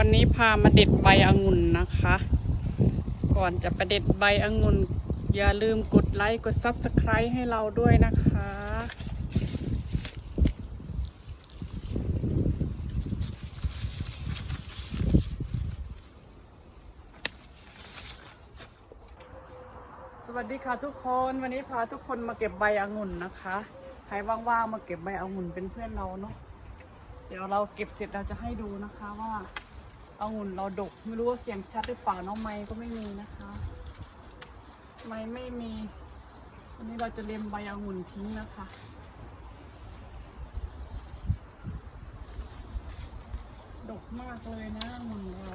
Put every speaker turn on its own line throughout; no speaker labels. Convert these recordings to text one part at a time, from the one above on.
วันนี้พามาเด็ดใบองุ่นนะคะ ก่อนจะประเด็ดใบองุ่น อย่าลืมกดไลค์กด Subscribe ให้เราด้วยนะคะ สวัสดีค่ะทุกคนวันนี้พาทุกคนมาเก็บใบองุ่นนะคะ ใครว่างๆมาเก็บใบองุ่นเป็นเพื่อนเราเนาะเดี๋ยวเราเก็บเสร็จเราจะให้ดูนะคะว่า องุ่นเราดก ไม่รู้ว่าเสียงชัดหรือเปล่าน้องไม้ก็ไม่มีนะคะ ไม้ไม่มีวันนี้เราจะเล็มใบองุ่นทิ้งนะคะดกมากเลยนะองุ่นเรา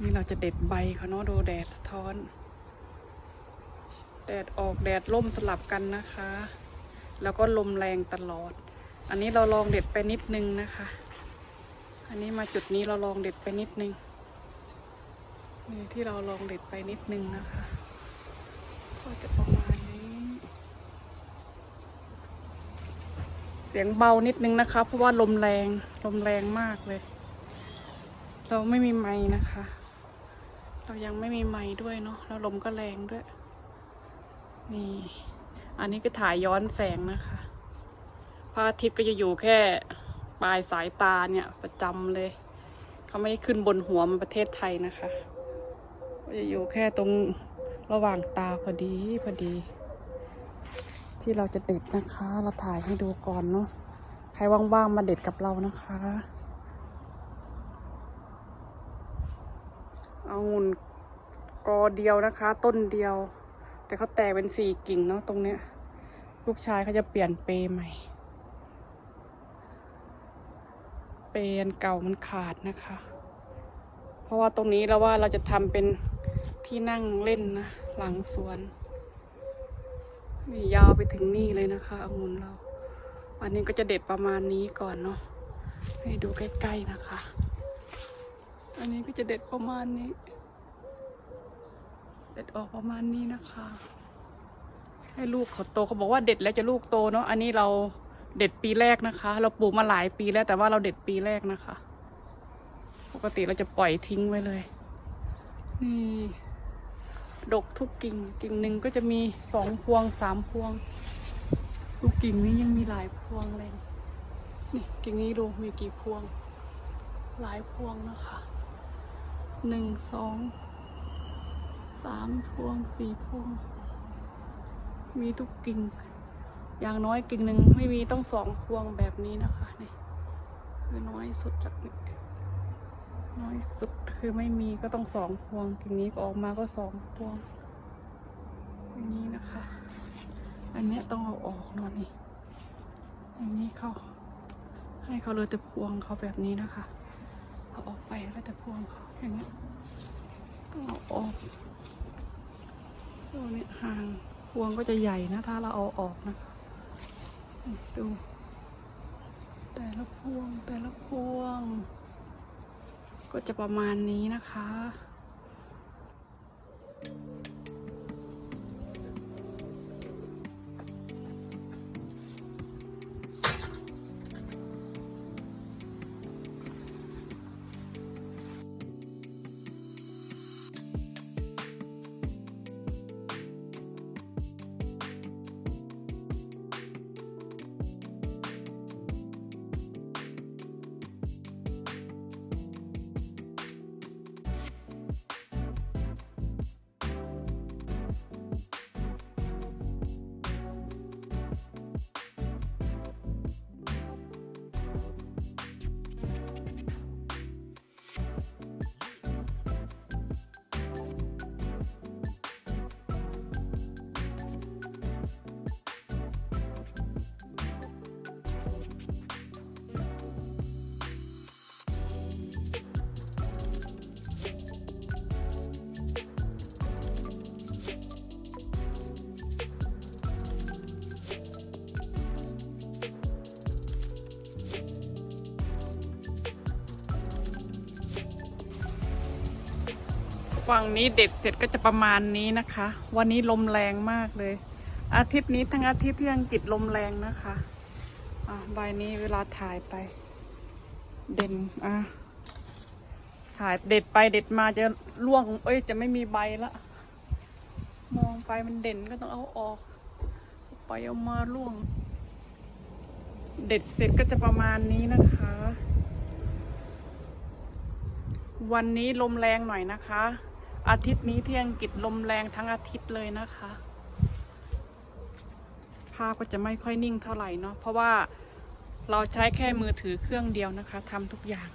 นี่เราจะเด็ดใบเขาเนาะดูแดดสะท้อน แดดออกแดดล่มสลับกันนะคะ แล้วก็ลมแรงตลอด อันนี้เราลองเด็ดไปนิดนึงนะคะ อันนี้มาจุดนี้เราลองเด็ดไปนิดนึงนี่ที่เราลองเด็ดไปนิดนึงนะคะ ก็จะประมาณนี้ เสียงเบานิดนึงนะคะ เพราะว่าลมแรงลมแรงมากเลย เราไม่มีไม้นะคะ เรายังไม่มีไม้ด้วยเนาะแล้วลมก็แรงด้วย นี่ อันนี้ก็ถ่ายย้อนแสงนะคะพระอาทิตย์ก็จะอยู่แค่ปลายสายตาเนี่ยประจำเลย เขาไม่ได้ขึ้นบนหัวมันประเทศไทยนะคะก็จะอยู่แค่ตรงระหว่างตาพอดีพอดี ที่เราจะเด็ดนะคะ เราถ่ายให้ดูก่อนเนาะใครว่างๆมาเด็ดกับเรานะคะ อางุ่นกอเดียวนะคะ ต้นเดียว แต่เขาแตกเป็นสี่กิ่งเนาะตรงเนี้ย ลูกชายเขาจะเปลี่ยนเปรย์ใหม่ เปรย์อันเก่ามันขาดนะคะ เพราะว่าตรงนี้เราว่าเราจะทำเป็นที่นั่งเล่นนะ หลังสวนนี่ยาวไปถึงนี่เลยนะคะองุ่นเราวันนี้ก็จะเด็ดประมาณนี้ก่อนเนาะให้ดูใกล้ๆนะคะ อันนี้ก็จะเด็ดประมาณนี้ เด็ดออกประมาณนี้นะคะ ให้ลูกเขาโตเขาบอกว่าเด็ดแล้วจะลูกโตเนาะ อันนี้เราเด็ดปีแรกนะคะ เราปลูกมาหลายปีแล้วแต่ว่าเราเด็ดปีแรกนะคะ ปกติเราจะปล่อยทิ้งไว้เลย นี่ ดกทุกกิ่ง กิ่งหนึ่งก็จะมีสองพวงสามพวง ลูกกิ่งนี้ยังมีหลายพวงเลย นี่กิ่งนี้ดูมีกี่พวง หลายพวงนะคะ หนึ่งสองสามพวงสี่พวง มีทุกกิ่ง อย่างน้อยกิ่งหนึ่งไม่มีต้องสองพวงแบบนี้นะคะนี่คือน้อยสุดจากนี้น้อยสุดคือไม่มีก็ต้องสองพวงกิ่งนี้ก็ออกมาก็สองพวงอย่างนี้นะคะ อันนี้ต้องเอาออกหน่อยนี่อันนี้เขาให้เขาเลยแต่พวงเขาแบบนี้นะคะ เอาออกไปแล้วแต่พวงเขาอย่างนี้ต้องเอาออกตัวนี้ห่างพวงก็จะใหญ่นะ ถ้าเราเอาออกนะคะดู แต่ละพวงแต่ละพวง ก็จะประมาณนี้นะคะ ฝั่งนี้เด็ดเสร็จก็จะประมาณนี้นะคะ วันนี้ลมแรงมากเลย อาทิตย์นี้ทั้งอาทิตย์ที่อังกฤษลมแรงนะคะอะใบนี้เวลาถ่ายไป เด่นอะถ่ายเด็ดไปเด็ดมาจะร่วง เอ้ย จะไม่มีใบละมองไปมันเด่นก็ต้องเอาออกเอาไปเอามาร่วง เด็ดเสร็จก็จะประมาณนี้นะคะ วันนี้ลมแรงหน่อยนะคะ อาทิตย์นี้ที่อังกฤษลมแรงทั้งอาทิตย์เลยนะคะ ภาพก็จะไม่ค่อยนิ่งเท่าไหร่เนาะเพราะว่าเราใช้แค่มือถือเครื่องเดียวนะคะทำทุกอย่าง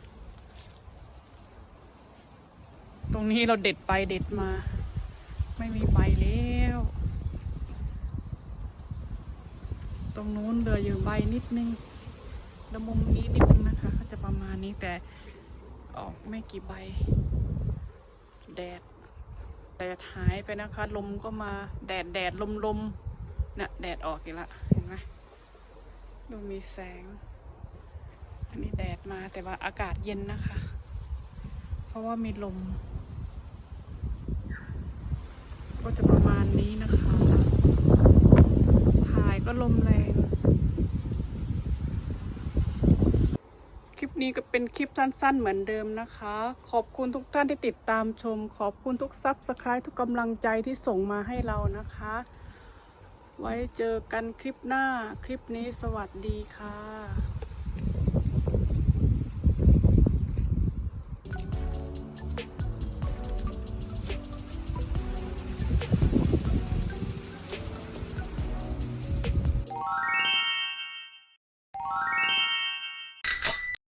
ตรงนี้เราเด็ดไปเด็ดมา ไม่มีใบแล้ว ตรงนู้นเหลืออยู่ใบนิดนึงแล้วมุมนี้นิดนึงนะคะ ก็จะประมาณนี้แต่ออกไม่กี่ใบแดด แดดหายไปนะคะ ลมก็มาแดดแดดลมลมเนี่ยแดดออกอีกละเห็นไหมดูมีแสง อันนี้แดดมาแต่ว่าอากาศเย็นนะคะ เพราะว่ามีลม ก็จะประมาณนี้นะคะ ถ่ายก็ลมแรง คลิป นี้ก็เป็นคลิปสั้นๆเหมือนเดิมนะคะ ขอบคุณทุกท่านที่ติดตามชม ขอบคุณทุกซับสไครต์ทุกกำลังใจที่ส่งมาให้เรานะคะ ไว้เจอกันคลิปหน้า คลิปนี้สวัสดีค่ะ